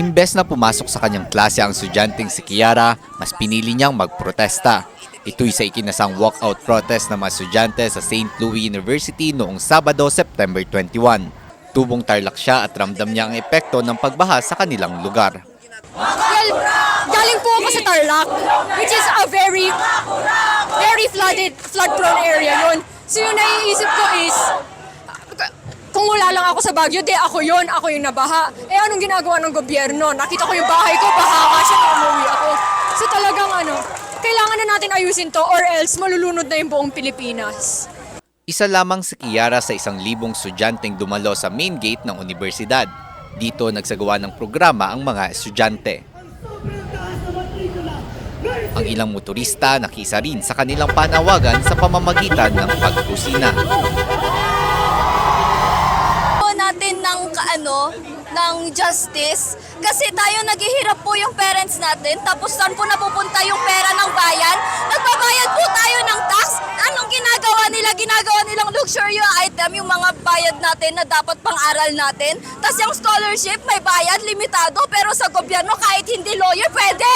Imbes na pumasok sa kanyang klase ang estudyanteng si Kiara, mas pinili niyang magprotesta. Ito'y sa ikinasang walkout protest ng mga estudyante sa St. Louis University noong Sabado, September 21. Tubong tarlak siya at ramdam niya ang epekto ng pagbaha sa kanilang lugar. Well, galing po ako sa Tarlac, which is a very, very flooded, flood-prone area yun. So yung naiisip ko is, kung wala lang ako sa Baguio, di ako yon ako yung nabaha. Eh anong ginagawa ng gobyerno? Nakita ko yung bahay ko, baha nga siya umuwi ako. So talagang ano, kailangan na natin ayusin to or else malulunod na yung buong Pilipinas. Isa lamang si Kiara sa isang libong estudyanteng dumalo sa main gate ng universidad. Dito nagsagawa ng programa ang mga estudyante. Ang ilang motorista nakisa rin sa kanilang panawagan sa pamamagitan ng pagkusina. Ano ng justice. Kasi tayo naghihirap po yung parents natin. Tapos saan po napupunta yung pera ng bayan? Nagbabayad po tayo ng tax. Anong ginagawa nila? Ginagawa nilang luxury item yung mga bayad natin na dapat pang-aral natin. Tapos yung scholarship may bayad limitado. Pero sa gobyerno kahit hindi lawyer pwede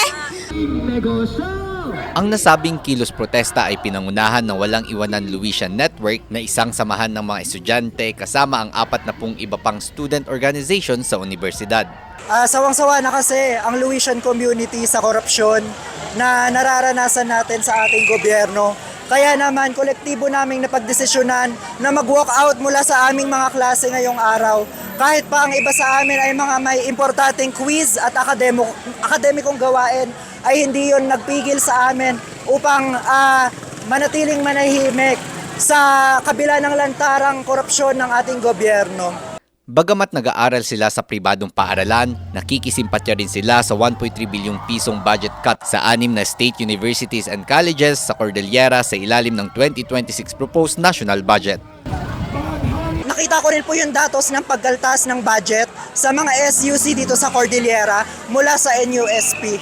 Ang nasabing kilos protesta ay pinangunahan ng Walang Iwanan Luisian Network na isang samahan ng mga estudyante kasama ang apat na pung iba pang student organization sa universidad. Ah, sawang-sawa na kasi ang Luisian community sa korupsyon na nararanasan natin sa ating gobyerno. Kaya naman, kolektibo naming napagdesisyonan na mag-walk out mula sa aming mga klase ngayong araw. Kahit pa ang iba sa amin ay mga may importanteng quiz at akademo, akademikong gawain, ay hindi yon nagpigil sa amin upang ah, manatiling manahimik sa kabila ng lantarang korupsyon ng ating gobyerno. Bagamat nag-aaral sila sa pribadong paaralan, nakikisimpatya rin sila sa 1.3 bilyong pisong budget cut sa anim na state universities and colleges sa Cordillera sa ilalim ng 2026 proposed national budget. Nakita ko rin po yung datos ng paggaltas ng budget sa mga SUC dito sa Cordillera mula sa NUSP.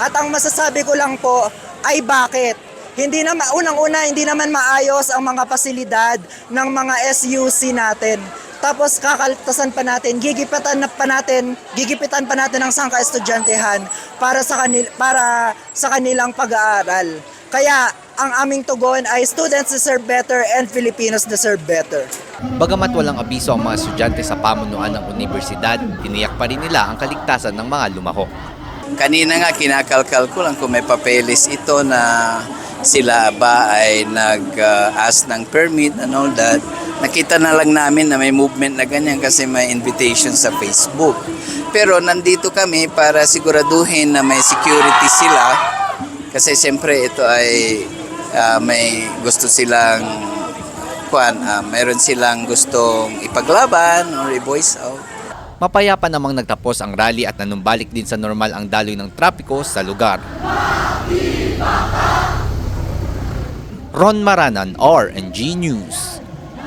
At ang masasabi ko lang po ay bakit? Hindi na unang-una hindi naman maayos ang mga pasilidad ng mga SUC natin. Tapos kakaltasan pa natin, gigipitan na pa natin, gigipitan pa natin ang sangka estudyantehan para sa kanil para sa kanilang pag-aaral. Kaya ang aming tugon ay students deserve better and Filipinos deserve better. Bagamat walang abiso ang mga estudyante sa pamunuan ng universidad, tiniyak pa rin nila ang kaligtasan ng mga lumahok. Kanina nga kinakalkal ko lang kung may papeles ito na sila ba ay nag-ask ng permit and all that. Nakita na lang namin na may movement na ganyan kasi may invitation sa Facebook. Pero nandito kami para siguraduhin na may security sila kasi siyempre ito ay ah, may gusto silang kuan, ah, mayroon silang gustong ipaglaban or i-voice out. Mapayapa namang nagtapos ang rally at nanumbalik din sa normal ang daloy ng trapiko sa lugar. Ron Maranan, RNG News.